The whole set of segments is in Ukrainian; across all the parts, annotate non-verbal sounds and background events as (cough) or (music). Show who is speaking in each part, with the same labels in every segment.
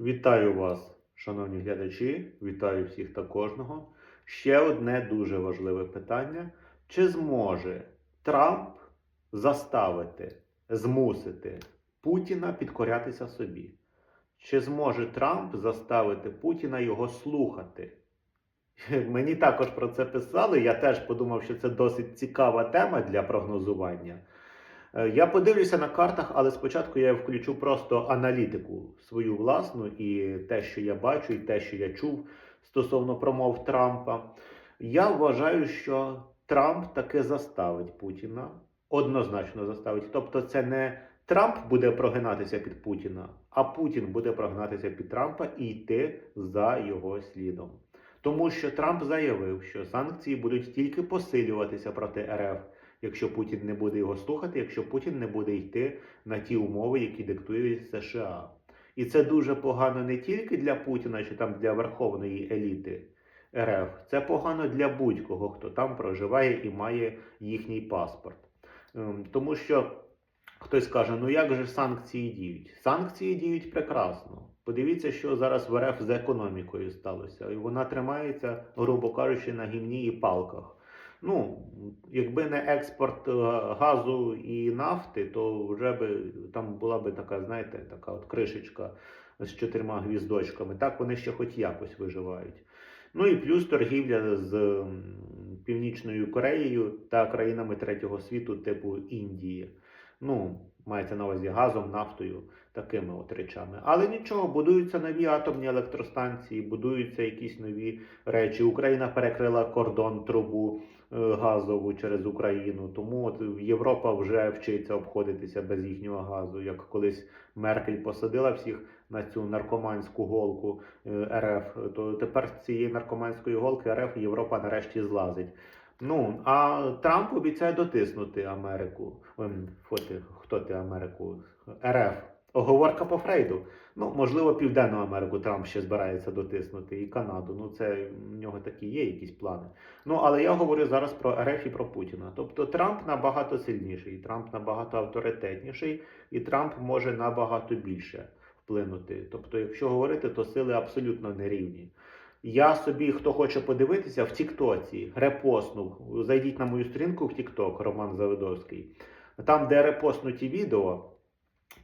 Speaker 1: Вітаю вас, шановні глядачі, вітаю всіх та кожного. Ще одне дуже важливе питання: чи зможе Трамп заставити, змусити Путіна підкорятися собі? Чи зможе Трамп заставити Путіна його слухати? (laughs) Мені також про це писали. Я теж подумав, що це досить цікава тема для прогнозування. Е, Я подивлюся на картах, але спочатку я включу просто аналітику свою власну і те, що я бачу, і те, що я чув стосовно промов Трампа. Я вважаю, що Трамп таки заставить Путіна, однозначно заставить. Тобто, це не Трамп буде прогинатися під Путіна, а Путін буде прогинатися під Трампа і йти за його слідом. Тому що Трамп заявив, що санкції будуть тільки посилюватися проти РФ якщо Путін не буде його слухати, якщо Путін не буде йти на ті умови, які диктують США. І це дуже погано не тільки для Путіна чи там для верховної еліти РФ, це погано для будь-кого, хто там проживає і має їхній паспорт. Ем, Тому що хтось каже: ну як же санкції діють? Санкції діють прекрасно. Подивіться, що зараз в РФ з економікою сталося. І вона тримається, грубо кажучи, на гімні і палках. Ну, якби не експорт е, газу і нафти, то вже би там була би така, знаєте, така от кришечка з чотирма гвіздочками. Так вони ще хоч якось виживають. Ну і плюс торгівля з Північною Кореєю та країнами третього світу, типу Індії. Ну, мається на увазі газом, нафтою, такими от речами. Але нічого, будуються нові атомні електростанції, будуються якісь нові речі. Україна перекрила кордон трубу газову через Україну. Тому от Європа вже вчиться обходитися без їхнього газу. Як колись Меркель посадила всіх на цю наркоманську голку е, РФ, то тепер з цієї наркоманської голки РФ Європа нарешті злазить. Ну, а Трамп обіцяє дотиснути Америку. Ем, Хто ти, хто ти Америку? РФ. Оговорка по Фрейду. Ну, можливо, Південну Америку Трамп ще збирається дотиснути і Канаду. Ну, це в нього такі є якісь плани. Ну, але я говорю зараз про РФ і про Путіна. Тобто Трамп набагато сильніший, Трамп набагато авторитетніший, і Трамп може набагато більше вплинути. Тобто, якщо говорити, то сили абсолютно нерівні. Я собі, хто хоче подивитися, в Тіктоці репостнув. Зайдіть на мою сторінку в Тікток, Роман Завидовський. Там, де репостнуті відео,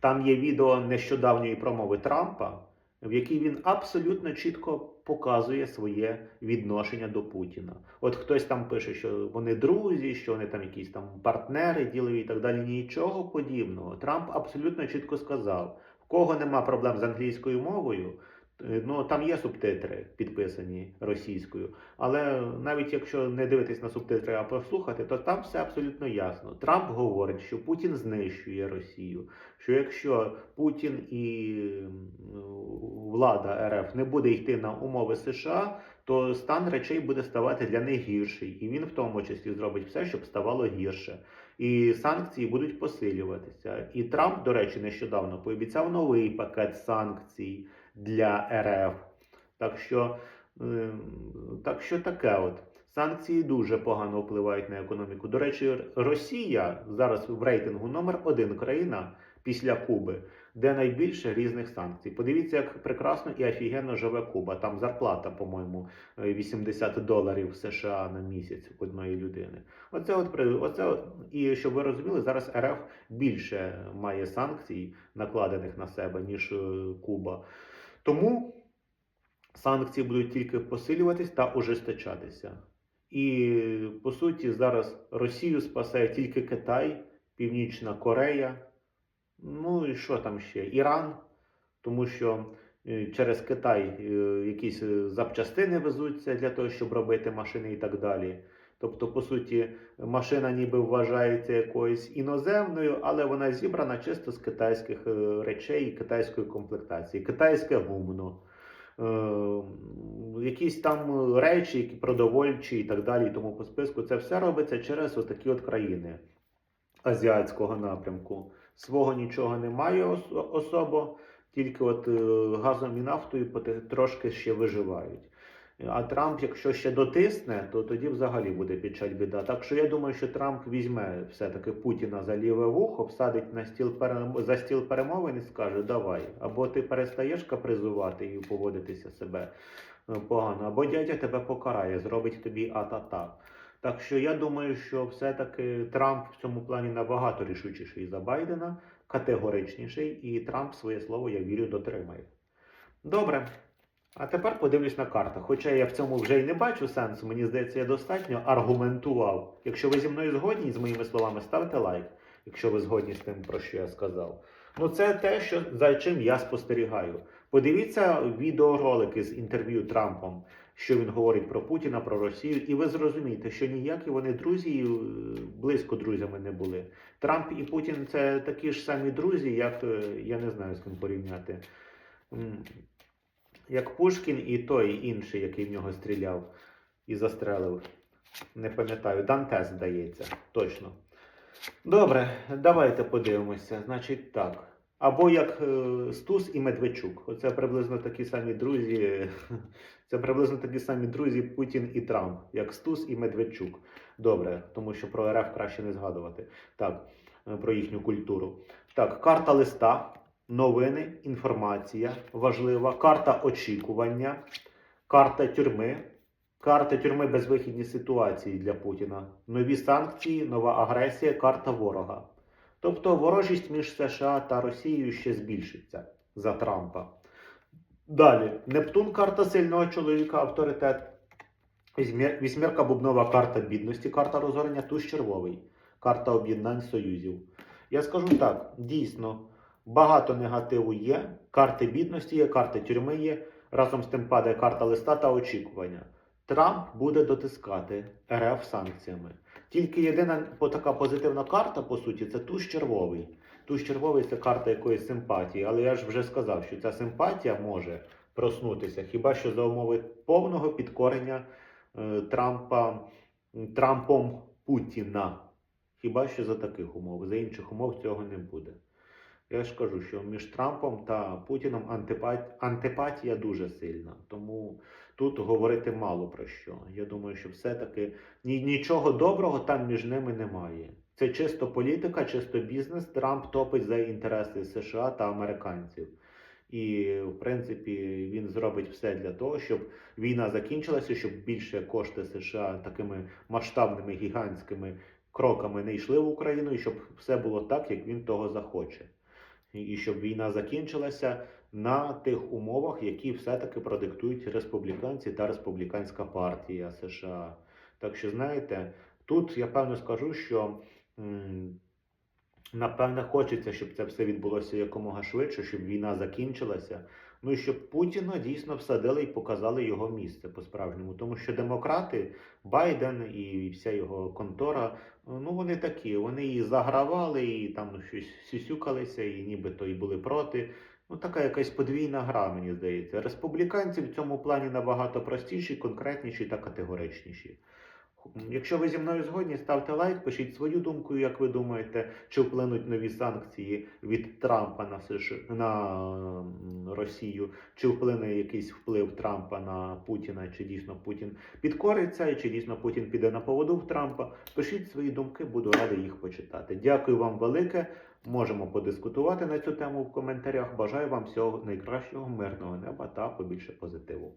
Speaker 1: там є відео нещодавньої промови Трампа, в якій він абсолютно чітко показує своє відношення до Путіна. От хтось там пише, що вони друзі, що вони там якісь там партнери ділові і так далі. Нічого подібного. Трамп абсолютно чітко сказав: в кого нема проблем з англійською мовою. Е, Ну, там є субтитри підписані російською, але навіть якщо не дивитись на субтитри, а послухати, то там все абсолютно ясно. Трамп говорить, що Путін знищує Росію, що якщо Путін і влада РФ не буде йти на умови США, то стан речей буде ставати для них гірший, і він в тому числі зробить все, щоб ставало гірше. І санкції будуть посилюватися. І Трамп, до речі, нещодавно пообіцяв новий пакет санкцій для РФ. Так що, е, так що таке от. Санкції дуже погано впливають на економіку. До речі, Росія зараз в рейтингу номер один країна після Куби, де найбільше різних санкцій. Подивіться, як прекрасно і офігенно живе Куба. Там зарплата, по-моєму, е, 80 доларів США на місяць одної людини. Оце от оце от- і щоб ви розуміли, зараз РФ більше має санкцій, накладених на себе, ніж е, Куба. Тому санкції будуть тільки посилюватись та ужесточатися. І по суті, зараз Росію спасає тільки Китай, Північна Корея. Ну і що там ще? Іран, тому що е, через Китай е, якісь е, запчастини везуться для того, щоб робити машини і так далі. Тобто, по суті, машина ніби вважається якоюсь іноземною, але вона зібрана чисто з китайських е, речей і китайської комплектації, китайське гумно. Е, якісь там речі, які продовольчі і так далі, і тому по списку. Це все робиться через отакі от країни азіатського напрямку. Свого нічого немає ос- особо, тільки от е, газом і нафтою трошки ще виживають. А Трамп, якщо ще дотисне, то тоді взагалі буде печаль біда. Так що я думаю, що Трамп візьме все-таки Путіна за ліве вухо, всадить на стіл перем... за стіл перемовин і скаже: Давай, або ти перестаєш капризувати і поводитися себе е, погано, або дядя тебе покарає, зробить тобі а-та-та. Так що я думаю, що все-таки Трамп в цьому плані набагато рішучіший за Байдена, категоричніший, і Трамп своє слово, я вірю, дотримає. Добре. А тепер подивлюсь на картах. Хоча я в цьому вже й не бачу сенсу, мені здається, я достатньо аргументував. Якщо ви зі мною згодні з моїми словами, ставте лайк, якщо ви згодні з тим, про що я сказав. Ну, це те, що, за чим я спостерігаю. Подивіться відеоролики з інтерв'ю Трампом, що він говорить про Путіна, про Росію, і ви зрозумієте, що ніякі вони друзі е, близько друзями не були. Трамп і Путін це такі ж самі друзі, як е, я не знаю з ким порівняти. Як Пушкін і той інший, який в нього стріляв і застрелив. Не пам'ятаю, Дантес, здається, точно. Добре, давайте подивимося. Значить так. Або як е, Стус і Медведчук. Оце приблизно такі самі друзі. (laughs) Це приблизно такі самі друзі Путін і Трамп, як Стус і Медведчук. Добре, тому що про РФ краще не згадувати. Так, е, про їхню культуру. Так, карта листа, новини, інформація важлива, карта очікування, карта тюрми, карта тюрми безвихідні ситуації для Путіна, нові санкції, нова агресія, карта ворога. Тобто ворожість між США та Росією ще збільшиться за Трампа. Далі, Нептун карта сильного чоловіка, авторитет. Вісьмір- Вісьмірка бубнова карта бідності, карта розорення, туз червовий, карта об'єднань союзів. Я скажу так: дійсно, багато негативу є. Карти бідності є, карти тюрми є. Разом з тим падає карта листа та очікування. Трамп буде дотискати РФ санкціями. Тільки єдина така позитивна карта, по суті, це туз червовий. Туз червовий це карта якоїсь симпатії, але я ж вже сказав, що ця симпатія може проснутися хіба що за умови повного підкорення е, Трампа Трампом Путіна. Хіба що за таких умов? За інших умов цього не буде. Я ж кажу, що між Трампом та Путіном антипат... антипатія дуже сильна. Тому тут говорити мало про що. Я думаю, що все-таки нічого доброго там між ними немає. Це чисто політика, чисто бізнес. Трамп топить за інтереси США та американців. І, в принципі, він зробить все для того, щоб війна закінчилася, щоб більше кошти США такими масштабними гігантськими кроками не йшли в Україну, і щоб все було так, як він того захоче. І- щоб війна закінчилася на тих умовах, які все-таки продиктують республіканці та республіканська партія США. Так що, знаєте, тут я певно скажу, що напевне хочеться, щоб це все відбулося якомога швидше, щоб війна закінчилася. Ну і щоб Путіна дійсно всадили і показали його місце по-справжньому. Тому що демократи, Байден і вся його контора, ну вони такі, вони і загравали, і там щось сюсюкалися, і нібито і були проти. Ну, така якась подвійна гра, мені здається. Республіканці в цьому плані набагато простіші, конкретніші та категоричніші. Якщо ви зі мною згодні, ставте лайк, пишіть свою думку, як ви думаєте, чи вплинуть нові санкції від Трампа на США, на Росію, чи вплине якийсь вплив Трампа на Путіна, чи дійсно Путін підкориться, і чи дійсно Путін піде на поводу в Трампа. Пишіть свої думки, буду радий їх почитати. Дякую вам велике. Можемо подискутувати на цю тему в коментарях. Бажаю вам всього найкращого, мирного неба та побільше позитиву.